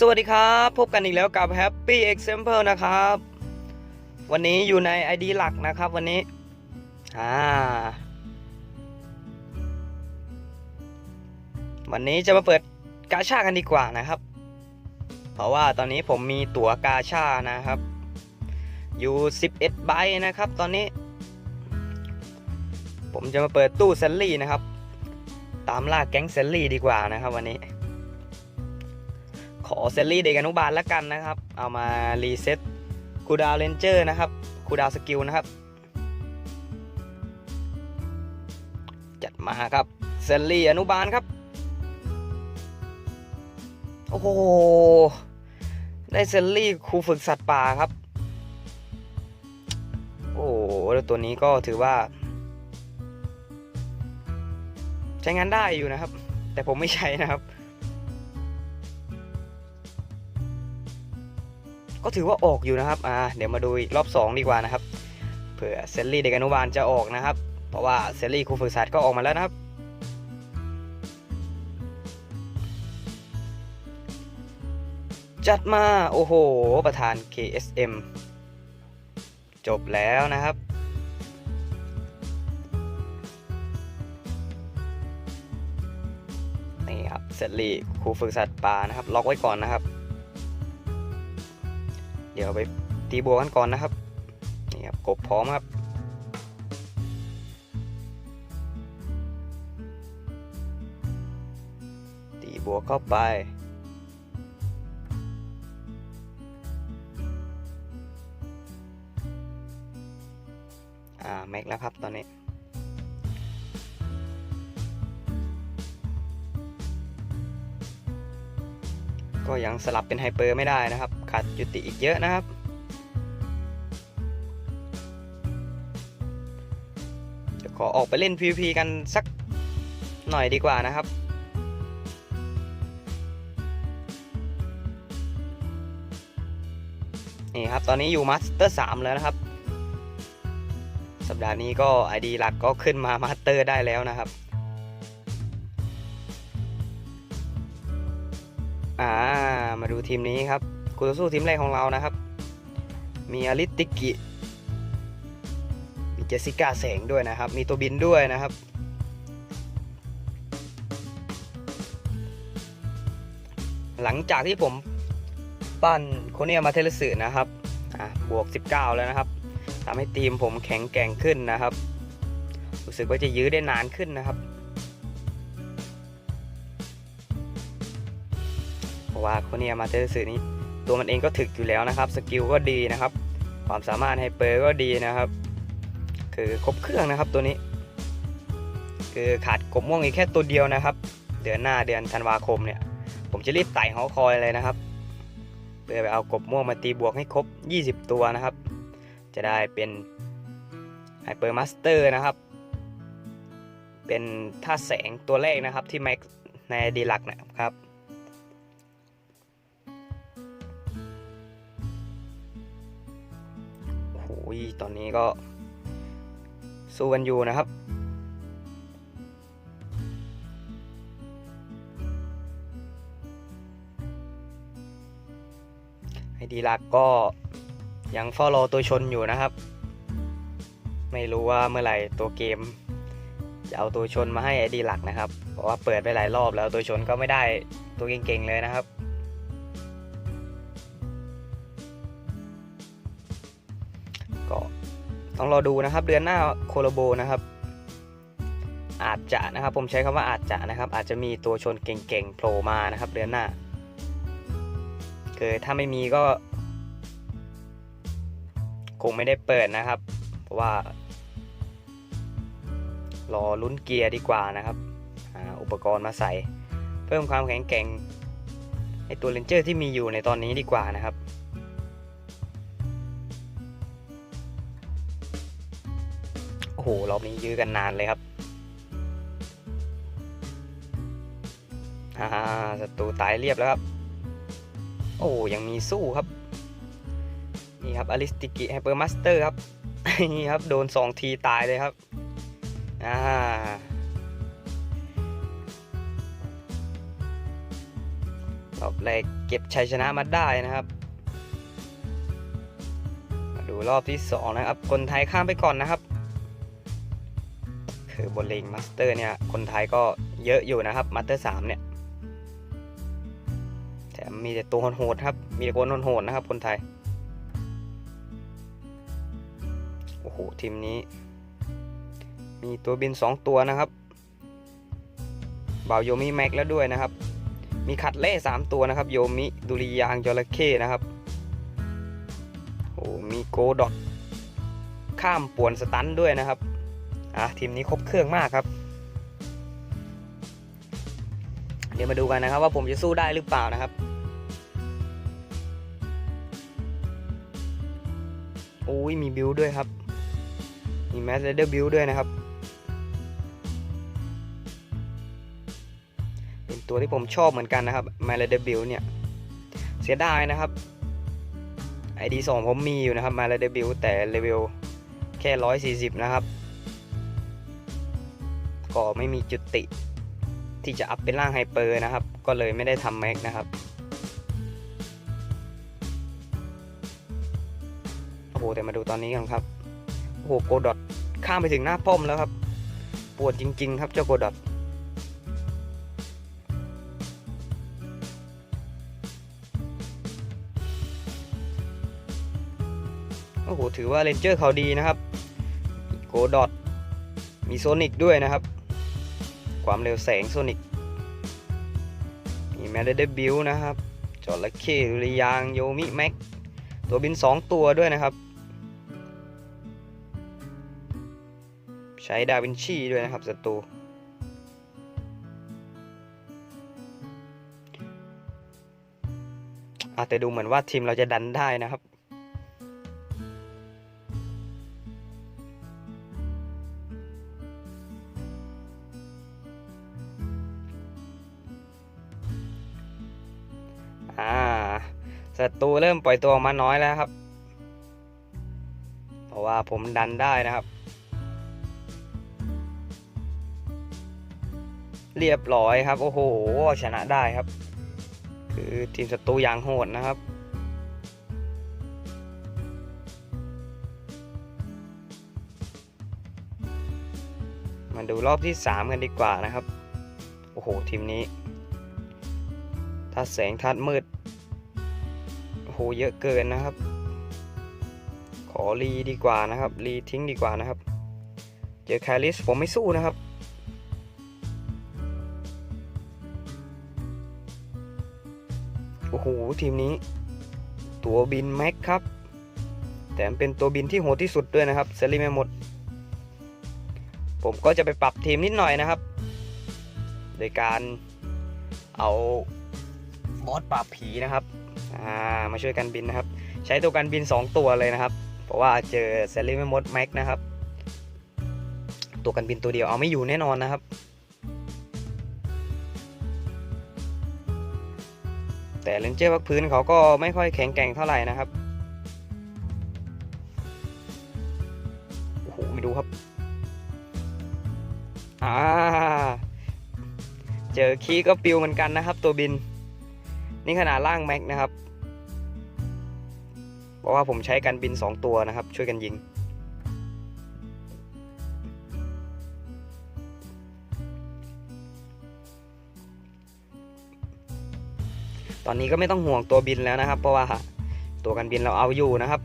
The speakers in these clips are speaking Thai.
สวัสดีครับ พบกันอีกแล้วกับ Happy Example นะครับ วันนี้อยู่ใน ID หลักนะครับวันนี้อ่าวันนี้จะมาเปิดกาชากันดีกว่านะครับ เพราะว่าตอนนี้ผมมีตั๋วกาชานะครับ อยู่ 11 ใบนะครับ ตอนนี้ ผมจะมาเปิดตู้เซลลี่นะครับ ตามล่าแก๊งเซลลี่ดีกว่านะครับ วันนี้ ขอเซลลี่เด็กอนุบาลแล้วกันนะครับ เอามารีเซ็ตคูดาวเรนเจอร์นะครับคูดาวสกิลนะครับ จัดมาครับเซลลี่อนุบาลครับ โอ้โห ได้เซลลี่ครูฝึกสัตว์ป่าครับ โอ้โหแล้วตัวนี้ก็ถือว่า ใช้งานได้อยู่นะครับ แต่ผมไม่ใช้นะครับ ก็ถือว่าออกอยู่นะครับอ่าเดี๋ยวมาดูอีกรอบ 2 ดีกว่านะครับเผื่อเซลลี่เด็กอนุบาลจะออกนะครับ เพราะว่าเซลลี่ครูฝึกสัตว์ก็ออกมาแล้วนะครับ จัดมาโอ้โห ประธาน KSM จบแล้วนะครับนี่ครับเซลลี่ครูฝึกสัตว์ปานะครับ ล็อกไว้ก่อนนะครับ ดี๋ยวไปตีบัวกันก่อนนะครับ นี่ครับกบพร้อมครับ ตีบัวเข้าไปอ่าแม็กแล้วครับตอนนี้ ก็ยังสลับเป็นไฮเปอร์ไม่ได้นะครับ ขาดจุติอีกเยอะนะครับเดี๋ยวขอออกไปเล่น PVP กันสักหน่อยดีกว่านะครับนี่ครับตอนนี้อยู่มาสเตอร์3แล้วนะครับ สัปดาห์นี้ก็ ID หลักก็ขึ้นมามาสเตอร์ได้แล้วนะครับอ่ามาดูทีมนี้ครับ กูต่อสู้ทีมแรกของเรานะครับ มีอลิติกิมีเจสิก้าแสงด้วยนะครับ มีตัวบินด้วยนะครับ หลังจากที่ผมปั้นโคเนียมาเทลสึนะครับบวก 19 แล้วนะครับทำให้ทีมผมแข็งแกร่งขึ้นนะครับ รู้สึกว่าจะยื้อได้นานขึ้นนะครับ เพราะว่าโคเนียมาเตอร์สื่อนี้ ตัวมันเองก็ถึกอยู่แล้วนะครับ สกิลก็ดีนะครับ ความสามารถไฮเปอร์ก็ดีนะครับ คือครบเครื่องนะครับตัวนี้ คือขาดกบม่วงอีกแค่ตัวเดียวนะครับ เดือนหน้าเดือนธันวาคมเนี่ย ผมจะรีบไต่หอคอยเลยนะครับเพื่อไปเอากบม่วงมาตีบวกให้ครบ 20 ตัวนะครับ จะได้เป็นไฮเปอร์มาสเตอร์นะครับ เป็นท่าแสงตัวแรกนะครับที่แม็กในดีลักนะครับ ตอนนี้ก็สู้กันอยู่นะครับ ไอดีลักก็ยังเฝ้ารอตัวชนอยู่นะครับ ไม่รู้ว่าเมื่อไหร่ตัวเกม จะเอาตัวชนมาให้ไอดีหลักนะครับ เพราะว่าเปิดไปหลายรอบแล้วตัวชนก็ไม่ได้ตัวเก่งๆเลยนะครับ รอดูนะครับ เดือนหน้าโคโลโบนะครับ อาจจะนะครับผมใช้คำว่าอาจจะนะครับ อาจจะมีตัวชนเก่งๆโผล่มานะครับ เดือนหน้าคือถ้าไม่มีก็คงไม่ได้เปิดนะครับ เพราะว่า รอลุ้นเกียร์ดีกว่านะครับอุปกรณ์มาใส่ เพิ่มความแข็งแกร่งให้ตัวเลนเจอร์ที่มีอยู่ในตอนนี้ดีกว่านะครับ โอ้โหรอบนี้ยื้อกันนานเลยครับอ่าศัตรูตายเรียบแล้วครับ โอ้ยังมีสู้ครับ นี่ครับอลิสติกิไฮเปอร์มาสเตอร์ครับ นี่ครับ โดน2ทีตายเลยครับ อ่ารอบแรกเลยเก็บชัยชนะมาได้นะครับ มาดูรอบที่ 2 นะครับ คนไทยข้ามไปก่อนนะครับ คือบนเลงมาสเตอร์เนี่ยคนไทยก็เยอะอยู่นะครับมาสเตอร์สามเนี่ยแถมมีแต่ตัวโหดครับ มีแต่คนโหดนะครับคนไทย โอ้โหทีมนี้ มีตัวบิน 2 ตัวนะครับบ่าวโยมิแม็กแล้วด้วยนะครับ มีขัดเล่3ตัวนะครับ โยมิดุริยางจระเข้นะครับโอ้มีโกดอทข้ามป่วนสตันด้วยนะครับ อะทีมนี้ครบเครื่องมากครับ เดี๋ยวมาดูกันนะครับว่าผมจะสู้ได้หรือเปล่านะครับ โอ้ยมีบิวด้วยครับ มีแมสเลเดอร์บิวด้วยนะครับ เป็นตัวที่ผมชอบเหมือนกันนะครับ m ม l เลเดอร์บิวเนี่ย เสียดายนะครับ ID 2ผมมีอยู่นะครับ m ม l เดอร์บิวแต่เลเวลแค่ 140 นะครับ ก็ไม่มีจุดติ ที่จะอัพเป็นร่างไฮเปอร์นะครับ ก็เลยไม่ได้ทำแม็กนะครับโอ้โหแต่มาดูตอนนี้กันครับโอ้โหโกดอทข้ามไปถึงหน้าป้อมแล้วครับ ปวดจริง ๆ ครับเจ้าโกดอทโอ้โหถือว่าเรนเจอร์เขาดีนะครับ โกดอทมีโซนิกด้วยนะครับ ความเร็วแสงโซนิกมีแมดเดบิลนะครับจอระเข้ดุริยางโยมิแม็กตัวบิน 2 ตัวด้วยนะครับ ใช้ดาวินชีด้วยนะครับศัตรูอาแต่ดูเหมือนว่าทีมเราจะดันได้นะครับ ศัตรูเริ่มปล่อยตัวออกมาน้อยแล้วครับ เพราะว่าผมดันได้นะครับ เรียบร้อยครับ โอ้โห ชนะได้ครับ คือทีมศัตรูอย่างโหดนะครับมาดูรอบที่ 3 กันดีกว่านะครับ โอ้โห ทีมนี้ ถ้าแสงทัดมืด โหเยอะเกินนะครับ ขอรีดีกว่านะครับ รีทิ้งดีกว่านะครับ เจอแคลิสผมไม่สู้นะครับ โอ้โห ทีมนี้ ตัวบินแม็กครับ แต่มันเป็นตัวบินที่โหดที่สุดด้วยนะครับเซรีไม่หมด ผมก็จะไปปรับทีมนิดหน่อยนะครับ โดยการเอาบอสปราบผีนะครับ อ่ามาช่วยกันบินนะครับ ใช้ตัวกันบิน 2 ตัวเลยนะครับ เพราะว่าเจอเซรีไม่มดแม็กนะครับ ตัวกันบินตัวเดียวเอาไม่อยู่แน่นอนนะครับ แต่เลนเจอร์พักพื้นเขาก็ไม่ค่อยแข็งแกร่งเท่าไหร่นะครับโอ้โหไม่ดูครับอ่าเจอคีก็ปิวเหมือนกันนะครับ ตัวบิน นี่ขนาดล่างแม็กนะครับเพราะว่าผมใช้กันบิน 2 ตัวนะครับ ช่วยกันยิง ตอนนี้ก็ไม่ต้องห่วงตัวบินแล้วนะครับ เพราะว่าตัวกันบินเราเอาอยู่นะครับ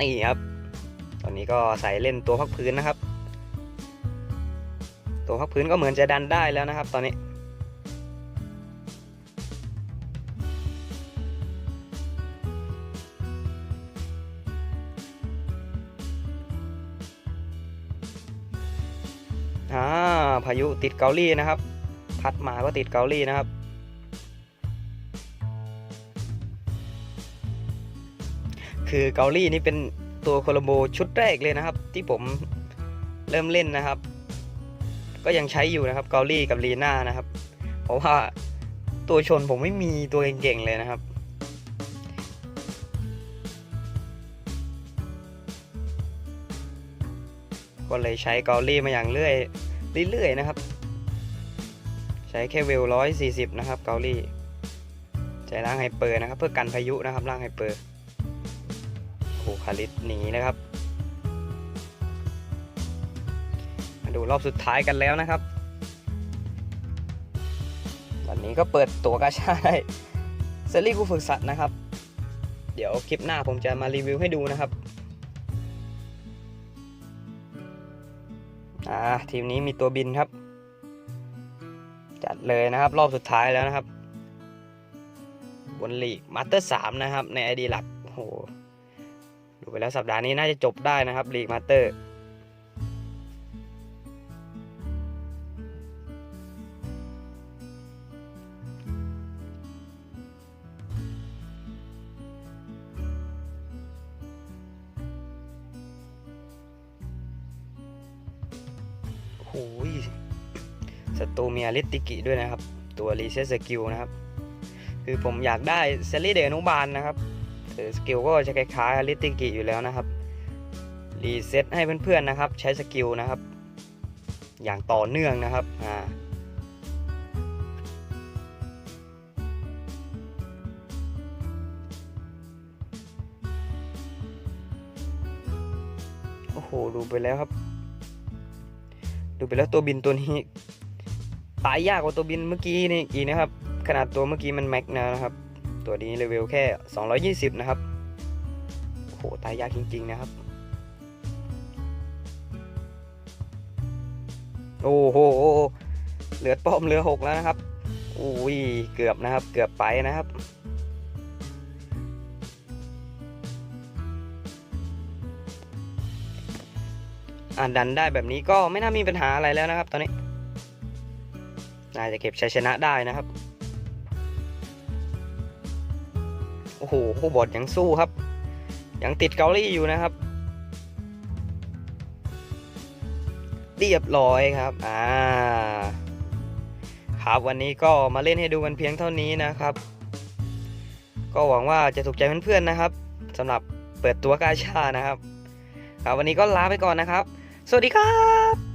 นี่ครับ ตอนนี้ก็ใส่เล่นตัวพักพื้นนะครับ ตัวพักพื้นก็เหมือนจะดันได้แล้วนะครับ ตอนนี้ อ่าพายุติดเกาหลีนะครับ พัดมาก็ติดเกาหลีนะครับ คือเกาหลีนี่เป็นตัวโคลโบชุดแรกเลยนะครับ ที่ผมเริ่มเล่นนะครับ ก็ยังใช้อยู่นะครับเกาหลีกับลีน่านะครับ เพราะว่าตัวชนผมไม่มีตัวเก่งๆเลยนะครับก็เลยใช้เกาหลีมาอย่างเรื่อย เรื่อยๆนะครับ ใช้แค่เวลร้อยสี่สิบนะครับเกาลีช้ร่างไฮเปอร์นะครับ เพื่อกันพายุนะครับร่างไฮเปอร์โอ้คาริสหนีนะครับ มาดูรอบสุดท้ายกันแล้วนะครับ วันนี้ก็เปิดตัวกาชาได้เซรีกูฝึกสัตว์นะครับ เดี๋ยวคลิปหน้าผมจะมารีวิวให้ดูนะครับ อ่าทีมนี้มีตัวบินครับ จัดเลยนะครับรอบสุดท้ายแล้วนะครับ บนลีกมาสเตอร์สามนะครับ ในไอดีหลักโอ้โหดูไปแล้วสัปดาห์นี้น่าจะจบได้นะครับลีกมาสเตอร์ โอ้โหศัตรูมีอลิติกิด้วยนะครับ ตัวรีเซ็ตสกิลนะครับ คือผมอยากได้เซรีเดอนุบาลนะครับสกิลก็จะคล้ายๆอลิติกิอยู่แล้วนะครับ รีเซ็ตให้เพื่อนๆนะครับ ใช้สกิลนะครับ อย่างต่อเนื่องนะครับ อ่าโอ้โห ดูไปแล้วครับ ดูไปแล้วตัวบินตัวนี้ตายยากกว่าตัวบินเมื่อกี้นี่อีกนะครับ ขนาดตัวเมื่อกี้มันแม็กนะครับ ตัวนี้เลเวลแค่ 220 นะครับโอ้โหตายยากจริง ๆ นะครับ โอ้โหเหลือป้อมเหลือหกแล้วนะครับอุ้ยเกือบนะครับ เกือบไปนะครับ อ่าดันได้แบบนี้ก็ไม่น่ามีปัญหาอะไรแล้วนะครับ ตอนนี้น่าจะเก็บชัยชนะได้นะครับ โอ้โหผู้บอดยังสู้ครับ ยังติดเกาลี่อยู่นะครับ เรียบร้อยครับ อ่า ครับวันนี้ก็มาเล่นให้ดูกันเพียงเท่านี้นะครับ ก็หวังว่าจะถูกใจเพื่อนๆนะครับสำหรับเปิดตัวกาชานะครับครับวันนี้ก็ลาไปก่อนนะครับ สวัสดีครับ